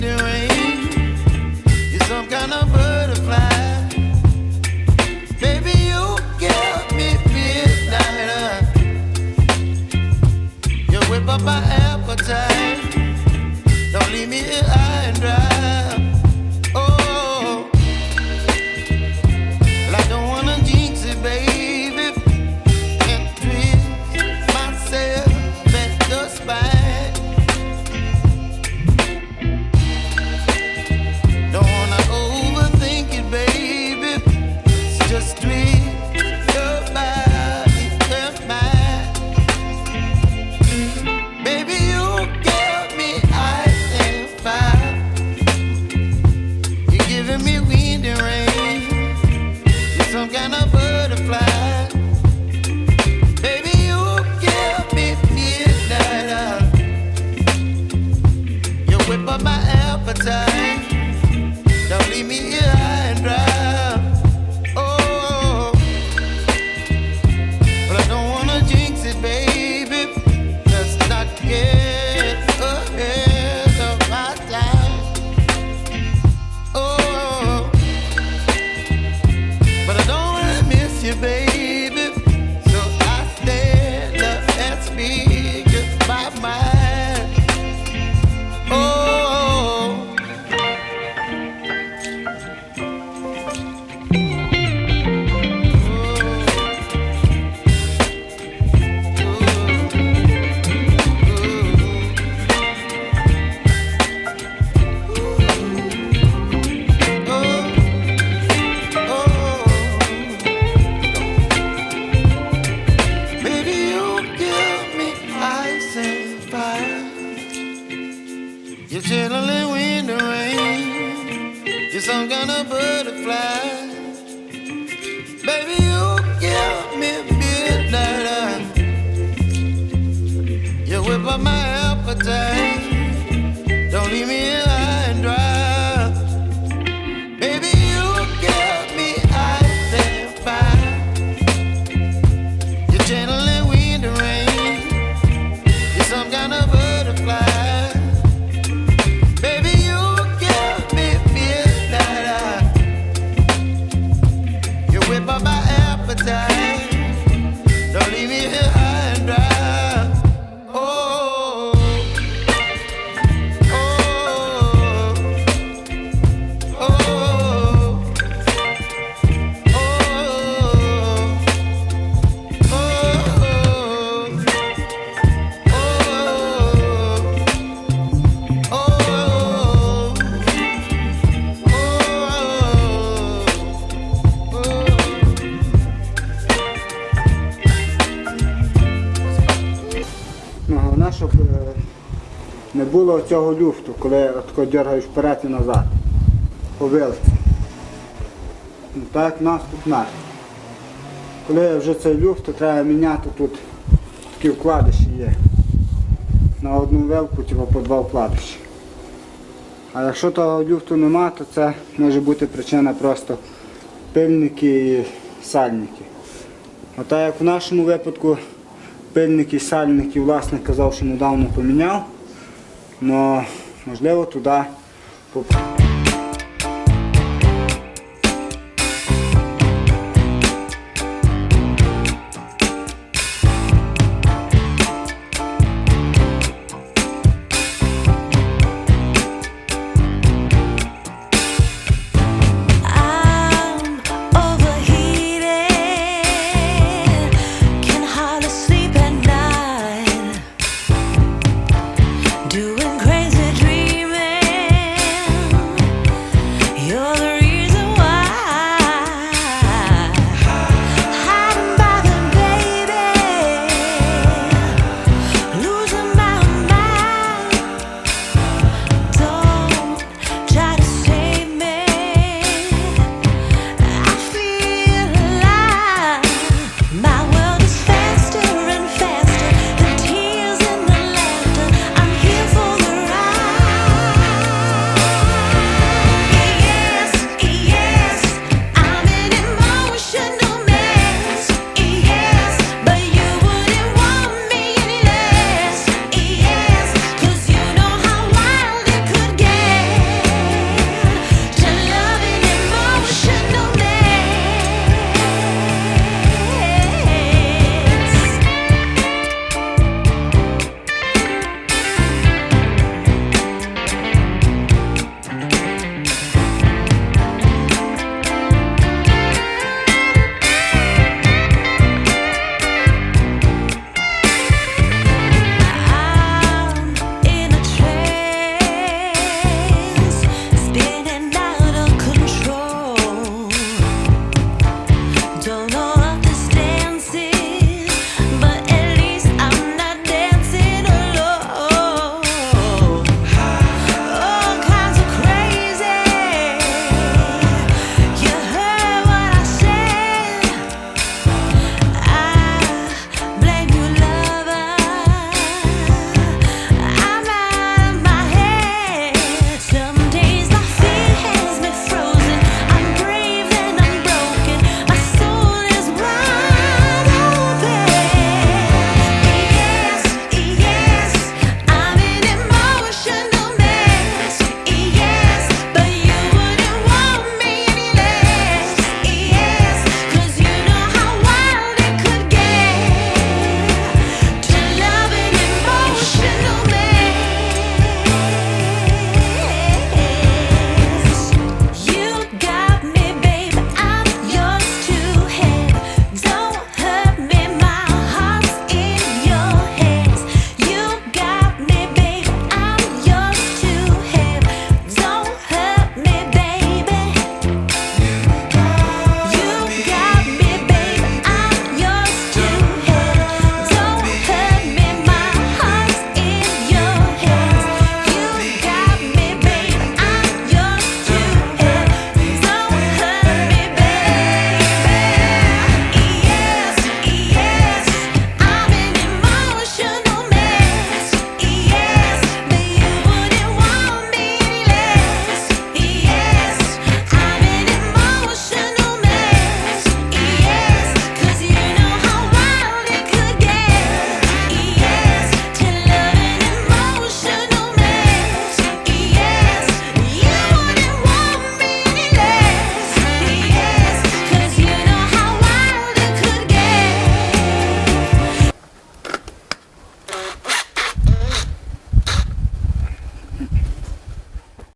find. You're some kind of bird. carry me my appetite. Don't leave me не було цього люфту, коли отко дергаєш вперед і назад. По вилці. Ну, Так, наступ наш. Коли вже цей люфт, то треба міняти тут такі вкладиші є. На одну вилку типу, по два вкладиші. А якщо того люфту нема, то це може бути причина просто пильники і сальники. А так як в нашому випадку пильники і сальники власне казав, що недавно поміняв. Ну, Но можливо туди попаду.